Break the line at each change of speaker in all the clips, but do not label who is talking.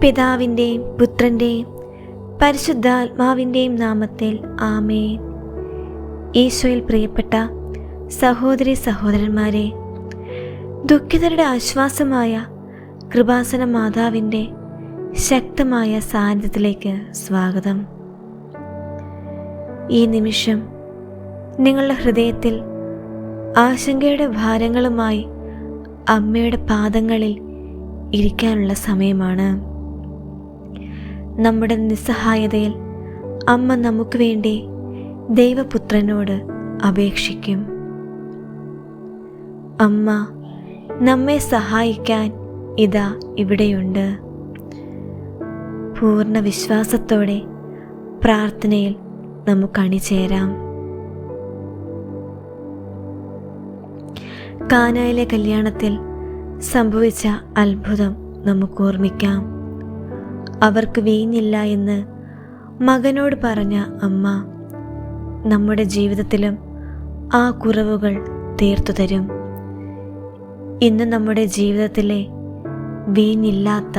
പിതാവിന്റെയും പുത്രന്റെയും പരിശുദ്ധാത്മാവിന്റെയും നാമത്തിൽ ആമേൻ. ഈശോയിൽ പ്രിയപ്പെട്ട സഹോദരി സഹോദരന്മാരെ ദുഃഖിതരുടെ ആശ്വാസമായ കൃപാസന മാതാവിന്റെ ശക്തമായ സാന്നിധ്യത്തിലേക്ക് സ്വാഗതം. ഈ നിമിഷം നിങ്ങളുടെ ഹൃദയത്തിൽ ആശങ്കയുടെ ഭാരങ്ങളുമായി അമ്മയുടെ പാദങ്ങളിൽ ഇരിക്കാനുള്ള സമയമാണ്. നമ്മുടെ നിസ്സഹായതയിൽ അമ്മ നമുക്ക് വേണ്ടി ദൈവപുത്രനോട് അപേക്ഷിക്കും. അമ്മ നമ്മെ സഹായിക്കാൻ ഇതാ ഇവിടെയുണ്ട്. പൂർണ വിശ്വാസത്തോടെ പ്രാർത്ഥനയിൽ നമുക്ക് അണിചേരാം. കാനായിലെ കല്യാണത്തിൽ സംഭവിച്ച അത്ഭുതം നമുക്ക് ഓർമ്മിക്കാം. അവർക്ക് വീഞ്ഞില്ല എന്ന് മകനോട് പറഞ്ഞ അമ്മ നമ്മുടെ ജീവിതത്തിലും ആ കുറവുകൾ തീർത്തു തരും. ഇന്ന് നമ്മുടെ ജീവിതത്തിലെ വീഞ്ഞില്ലാത്ത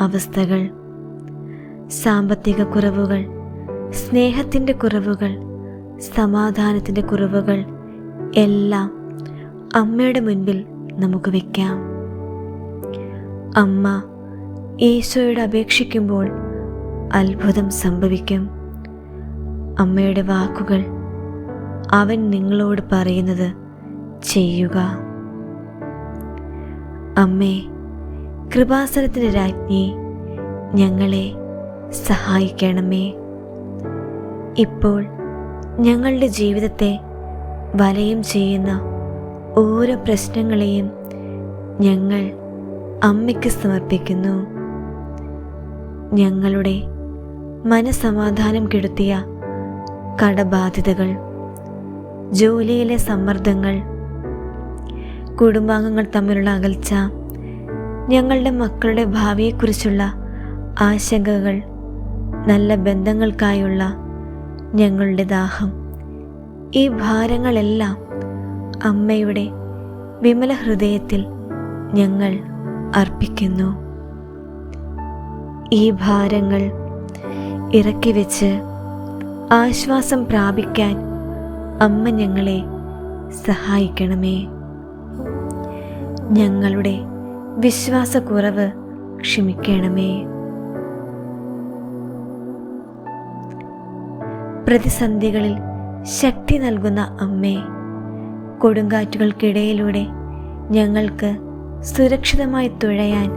അവസ്ഥകൾ സാമ്പത്തിക കുറവുകൾ സ്നേഹത്തിന്റെ കുറവുകൾ സമാധാനത്തിന്റെ കുറവുകൾ എല്ലാം അമ്മയുടെ മുൻപിൽ നമുക്ക് വയ്ക്കാം അമ്മ ഈശോയോട് അപേക്ഷിക്കുമ്പോൾ അത്ഭുതം സംഭവിക്കും. അമ്മയുടെ വാക്കുകൾ അവൻ നിങ്ങളോട് പറയുന്നത് ചെയ്യുക. അമ്മേ കൃപാസനത്തിന്റെ രാജ്ഞി ഞങ്ങളെ സഹായിക്കണമേ. ഇപ്പോൾ ഞങ്ങളുടെ ജീവിതത്തെ വലയം ചെയ്യുന്ന ഓരോ പ്രശ്നങ്ങളെയും ഞങ്ങൾ അമ്മയ്ക്ക് സമർപ്പിക്കുന്നു. ഞങ്ങളുടെ മനസമാധാനം കെടുത്തിയ കടബാധ്യതകൾ ജോലിയിലെ സമ്മർദ്ദങ്ങൾ കുടുംബാംഗങ്ങൾ തമ്മിലുള്ള അകൽച്ച ഞങ്ങളുടെ മക്കളുടെ ഭാവിയെക്കുറിച്ചുള്ള ആശങ്കകൾ നല്ല ബന്ധങ്ങൾക്കായുള്ള ഞങ്ങളുടെ ദാഹം. ഈ ഭാരങ്ങളെല്ലാം അമ്മയുടെ വിമല ഹൃദയത്തിൽ ഞങ്ങൾ അർപ്പിക്കുന്നു. ഈ ഭാരങ്ങൾ ഇറക്കി വെച്ച് ആശ്വാസം പ്രാപിക്കാൻ അമ്മ ഞങ്ങളെ സഹായിക്കണമേ. ഞങ്ങളുടെ വിശ്വാസക്കുറവ് ക്ഷമിക്കണമേ. പ്രതിസന്ധികളിൽ ശക്തി നൽകുന്ന അമ്മേ കൊടുങ്കാറ്റുകൾക്കിടയിലൂടെ ഞങ്ങൾക്ക് സുരക്ഷിതമായി തുഴയാൻ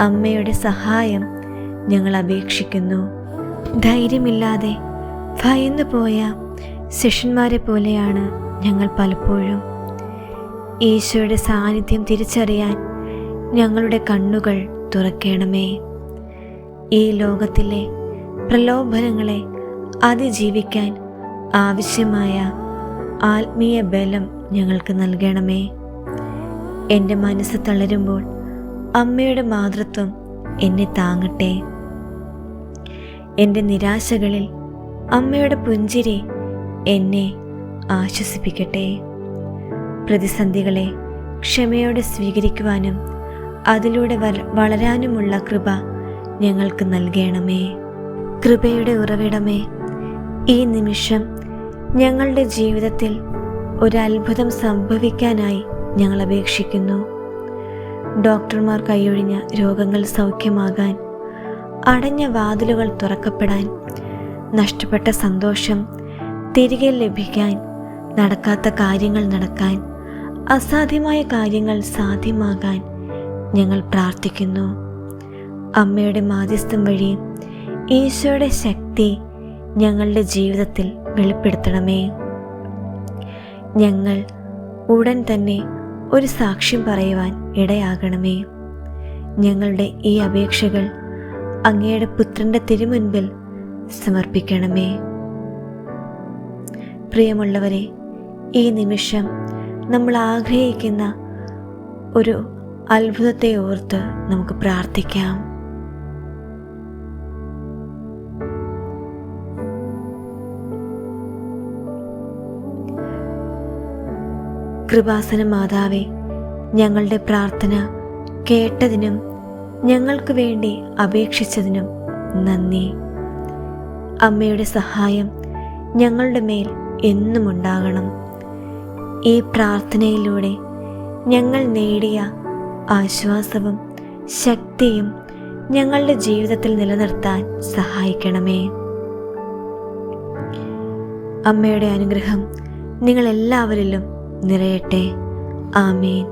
അമ്മയുടെ സഹായം ഞങ്ങൾ അപേക്ഷിക്കുന്നു. ധൈര്യമില്ലാതെ ഭയന്നു പോയ ശിഷ്യന്മാരെ പോലെയാണ് ഞങ്ങൾ പലപ്പോഴും. ഈശോയുടെ സാന്നിധ്യം തിരിച്ചറിയാൻ ഞങ്ങളുടെ കണ്ണുകൾ തുറക്കണമേ. ഈ ലോകത്തിലെ പ്രലോഭനങ്ങളെ അതിജീവിക്കാൻ ആവശ്യമായ ആത്മീയ ബലം ഞങ്ങൾക്ക് നൽകണമേ. എന്റെ മനസ്സ് തളരുമ്പോൾ അമ്മയുടെ മാതൃത്വം എന്നെ താങ്ങട്ടെ. എന്റെ നിരാശകളിൽ അമ്മയുടെ പുഞ്ചിരി എന്നെ ആശ്വസിപ്പിക്കട്ടെ. പ്രതിസന്ധികളെ ക്ഷമയോടെ സ്വീകരിക്കുവാനും അതിലൂടെ വളരാനുമുള്ള കൃപ ഞങ്ങൾക്ക് നൽകണമേ. കൃപയുടെ ഉറവിടമേ ഈ നിമിഷം ഞങ്ങളുടെ ജീവിതത്തിൽ ഒരു അത്ഭുതം സംഭവിക്കാനായി ഞങ്ങൾ അപേക്ഷിക്കുന്നു. ഡോക്ടർമാർ കൈയൊഴിഞ്ഞ രോഗങ്ങൾ സൗഖ്യമാകാൻ അടഞ്ഞ വാതിലുകൾ തുറക്കപ്പെടാൻ നഷ്ടപ്പെട്ട സന്തോഷം തിരികെ ലഭിക്കാൻ നടക്കാത്ത കാര്യങ്ങൾ നടക്കാൻ അസാധ്യമായ കാര്യങ്ങൾ സാധ്യമാകാൻ ഞങ്ങൾ പ്രാർത്ഥിക്കുന്നു. അമ്മയുടെ മാധ്യസ്ഥം വഴി ഈശോയുടെ ശക്തി ഞങ്ങളുടെ ജീവിതത്തിൽ വെളിപ്പെടുത്തണമേ. ഞങ്ങൾ ഉടൻ തന്നെ ഒരു സാക്ഷ്യം പറയുവാൻ ഇടയാകണമേ. ഞങ്ങളുടെ ഈ അപേക്ഷകൾ അങ്ങയുടെ പുത്രന്റെ തിരുമുൻപിൽ സമർപ്പിക്കണമേ. പ്രിയമുള്ളവരെ ഈ നിമിഷം നമ്മൾ ആഗ്രഹിക്കുന്ന ഒരു അത്ഭുതത്തെ ഓർത്ത് നമുക്ക് പ്രാർത്ഥിക്കാം. കൃപാസന മാതാവേ ഞങ്ങളുടെ പ്രാർത്ഥന കേട്ടതിനും ഞങ്ങൾക്ക് വേണ്ടി അപേക്ഷിച്ചതിനും നന്ദി. അമ്മയുടെ സഹായം ഞങ്ങളുടെ മേൽ എന്നും ഉണ്ടാകണം. ഈ പ്രാർത്ഥനയിലൂടെ ഞങ്ങൾ നേടിയ ആശ്വാസവും ശക്തിയും ഞങ്ങളുടെ ജീവിതത്തിൽ നിലനിർത്താൻ സഹായിക്കണമേ. അമ്മയുടെ അനുഗ്രഹം നിങ്ങളെല്ലാവരിലും നിറയട്ടെ. ആമേൻ.